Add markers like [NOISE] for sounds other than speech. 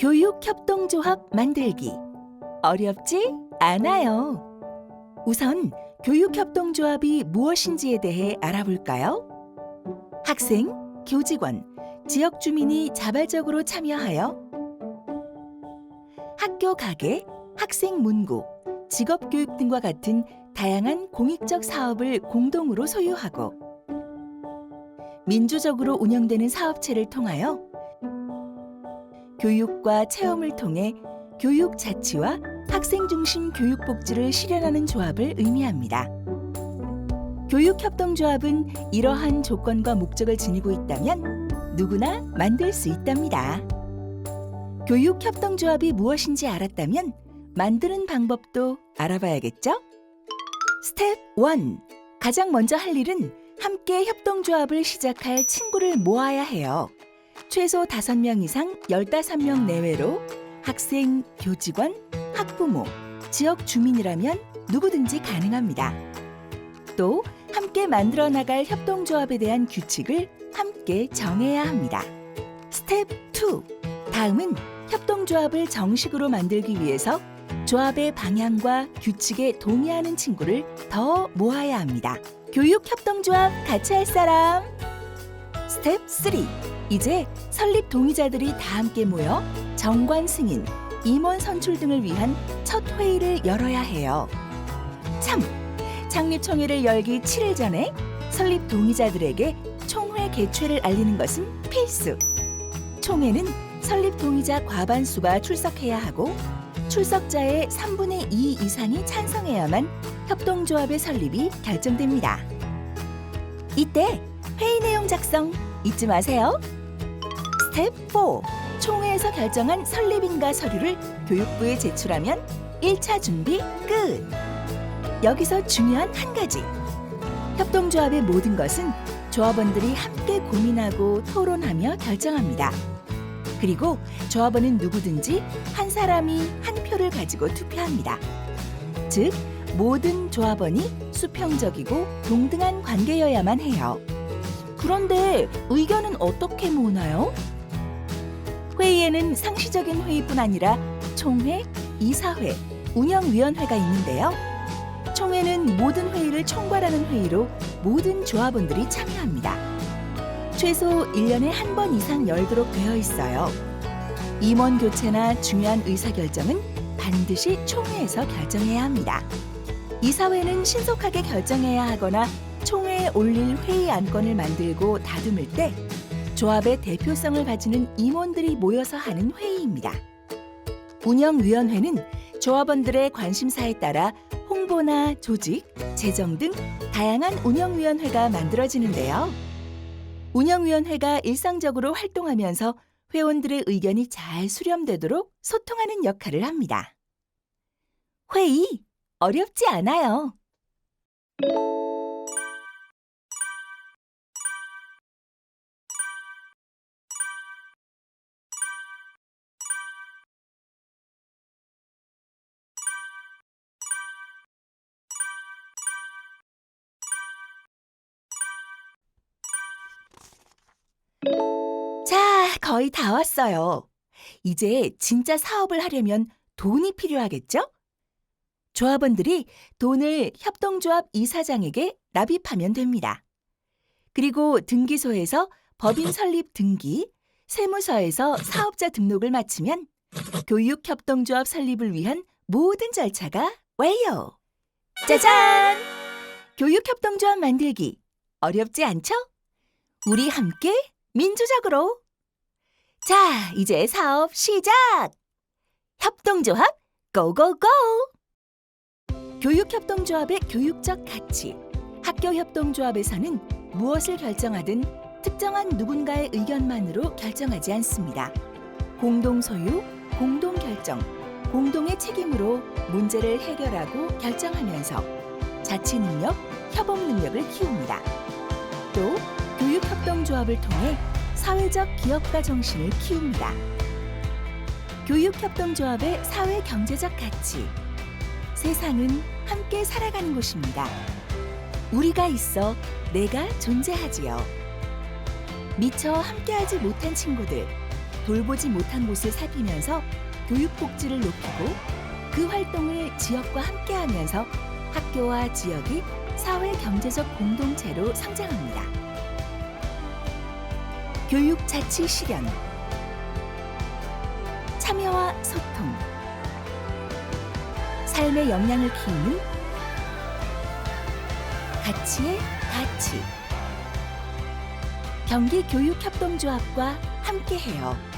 교육협동조합 만들기 어렵지 않아요. 우선 교육협동조합이 무엇인지에 대해 알아볼까요? 학생, 교직원, 지역 주민이 자발적으로 참여하여 학교 가게, 학생 문고, 직업 교육 등과 같은 다양한 공익적 사업을 공동으로 소유하고 민주적으로 운영되는 사업체를 통하여 교육과 체험을 통해 교육 자치와 학생 중심 교육 복지를 실현하는 조합을 의미합니다. 교육협동조합은 이러한 조건과 목적을 지니고 있다면 누구나 만들 수 있답니다. 교육협동조합이 무엇인지 알았다면 만드는 방법도 알아봐야겠죠? 스텝 1. 가장 먼저 할 일은 함께 협동조합을 시작할 친구를 모아야 해요. 최소 5명 이상 15명 내외로 학생, 교직원, 학부모, 지역 주민이라면 누구든지 가능합니다. 또 함께 만들어 나갈 협동조합에 대한 규칙을 함께 정해야 합니다. 스텝 2. 다음은 협동조합을 정식으로 만들기 위해서 조합의 방향과 규칙에 동의하는 친구를 더 모아야 합니다. 교육협동조합 같이 할 사람? 스텝 3. 이제 설립 동의자들이 다 함께 모여 정관 승인, 임원 선출 등을 위한 첫 회의를 열어야 해요. 참, 창립총회를 열기 7일 전에 설립 동의자들에게 총회 개최를 알리는 것은 필수. 총회는 설립 동의자 과반수가 출석해야 하고 출석자의 3분의 2 이상이 찬성해야만 협동조합의 설립이 결정됩니다. 이때 회의 내용 작성 잊지 마세요. 스텝 4. 총회에서 결정한 설립인가 서류를 교육부에 제출하면 1차 준비 끝. 여기서 중요한 한 가지. 협동조합의 모든 것은 조합원들이 함께 고민하고 토론하며 결정합니다. 그리고 조합원은 누구든지 한 사람이 한 표를 가지고 투표합니다. 즉, 모든 조합원이 수평적이고 동등한 관계여야만 해요. 그런데 의견은 어떻게 모으나요? 회의에는 상시적인 회의뿐 아니라 총회, 이사회, 운영위원회가 있는데요. 총회는 모든 회의를 총괄하는 회의로 모든 조합원들이 참여합니다. 최소 1년에 한 번 이상 열도록 되어 있어요. 임원 교체나 중요한 의사결정은 반드시 총회에서 결정해야 합니다. 이사회는 신속하게 결정해야 하거나 총회 에 올릴 회의 안건을 만들고 다듬을 때 조합의 대표성을 가지는 임원들이 모여서 하는 회의입니다. 운영위원회는 조합원들의 관심사에 따라 홍보나 조직, 재정 등 다양한 운영위원회가 만들어지는데요. 운영위원회가 일상적으로 활동하면서 회원들의 의견이 잘 수렴되도록 소통하는 역할을 합니다. 회의 어렵지 않아요. 자, 거의 다 왔어요. 이제 진짜 사업을 하려면 돈이 필요하겠죠? 조합원들이 돈을 협동조합 이사장에게 납입하면 됩니다. 그리고 등기소에서 법인 [LAUGHS] 설립 등기, 세무서에서 사업자 등록을 마치면 교육협동조합 설립을 위한 모든 절차가 완료! 짜잔! 교육협동조합 만들기 어렵지 않죠? 우리 함께 민주적으로. 자, 이제 사업 시작! 협동조합 고고고! 교육협동조합의 교육적 가치. 학교협동조합에서는 무엇을 결정하든 특정한 누군가의 의견만으로 결정하지 않습니다. 공동 소유, 공동 결정, 공동의 책임으로 문제를 해결하고 결정하면서 자치 능력, 협업 능력을 키웁니다. 또 교육협동조합을 통해 사회적 기업가 정신을 키웁니다. 교육협동조합의 사회 경제적 가치. 세상은 함께 살아가는 곳입니다. 우리가 있어 내가 존재하지요. 미처 함께하지 못한 친구들, 돌보지 못한 곳을 살피면서 교육 복지를 높이고 그 활동을 지역과 함께하면서 학교와 지역이 사회 경제적 공동체로 성장합니다. 교육 자치 실현. 참여와 소통. 삶의 역량을 키우는 가치의 가치. 경기교육협동조합과 함께해요.